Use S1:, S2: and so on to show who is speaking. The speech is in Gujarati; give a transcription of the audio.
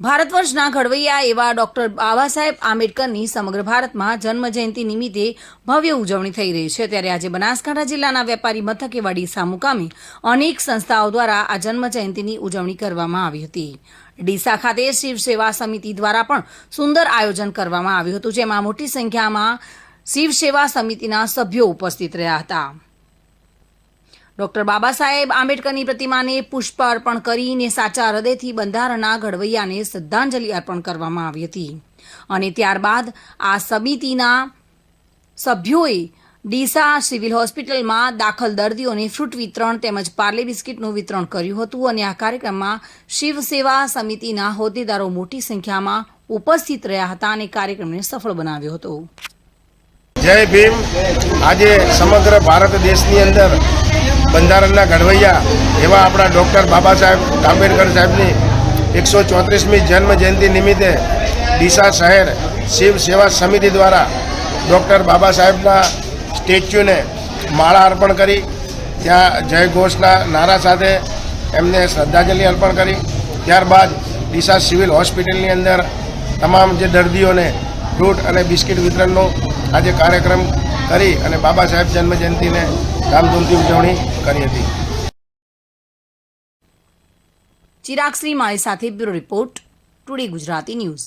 S1: ભારત વર્ષના ઘડવૈયા એવા ડોક્ટર બાબા સાહેબ આંબેડકરની સમગ્ર ભારતમાં જન્મજયંતિ નિમિત્તે ભવ્ય ઉજવણી થઈ રહી છે. ત્યારે આજે બનાસકાંઠા જિલ્લાના વેપારી મથકે વડીસા ડીસા મુકામે અનેક સંસ્થાઓ દ્વારા આ જન્મજયંતિની ઉજવણી કરવામાં આવી હતી. ડીસા ખાતે શિવ સેવા સમિતિ દ્વારા પણ સુંદર આયોજન કરવામાં આવ્યું હતું, જેમાં મોટી સંખ્યામાં શિવ સેવા સમિતિના સભ્યો ઉપસ્થિત રહ્યા હતા. ડોક્ટર બાબા સાહેબ આંબેડકરની પ્રતિમાને પુષ્પ અર્પણ કરીને સાચા હૃદયથી બંધારણના ઘડવૈયાને શ્રદ્ધાંજલિ અર્પણ કરવામાં આવી હતી. અને ત્યારબાદ આ સમિતિના સભ્યોએ ડીસા સિવિલ હોસ્પિટલમાં દાખલ દર્દીઓને ફ્રૂટ વિતરણ તેમજ પાર્લે બિસ્કીટનું વિતરણ કર્યું હતું અને આ કાર્યક્રમમાં શિવ સેવા સમિતિના હોદ્દેદારો મોટી સંખ્યામાં ઉપસ્થિત રહ્યા હતા અને કાર્યક્રમને સફળ બનાવ્યો હતો.
S2: જય ભીમ. આજે સમગ્ર ભારત દેશની અંદર બંધારણના ઘડવૈયા એવા આપણા ડૉક્ટર બાબા સાહેબ આંબેડકર સાહેબની એકસો ચોત્રીસમી જન્મ જયંતિ નિમિત્તે ડીસા શહેર શિવ સેવા સમિતિ દ્વારા ડૉક્ટર બાબા સાહેબના સ્ટેચ્યુને માળા અર્પણ કરી, ત્યાં જય ઘોષના નારા સાથે એમને શ્રદ્ધાંજલિ અર્પણ કરી. ત્યારબાદ ડીસા સિવિલ હોસ્પિટલની અંદર તમામ જે દર્દીઓને ફ્રૂટ અને બિસ્કિટ વિતરણનો આજે કાર્યક્રમ કરી અને બાબા સાહેબ જન્મ જયંતિને ધામધૂમથી ઉજવણી કરી હતી.
S1: ચિરાગ શ્રી માળી સાથે bureau report today Gujarati news.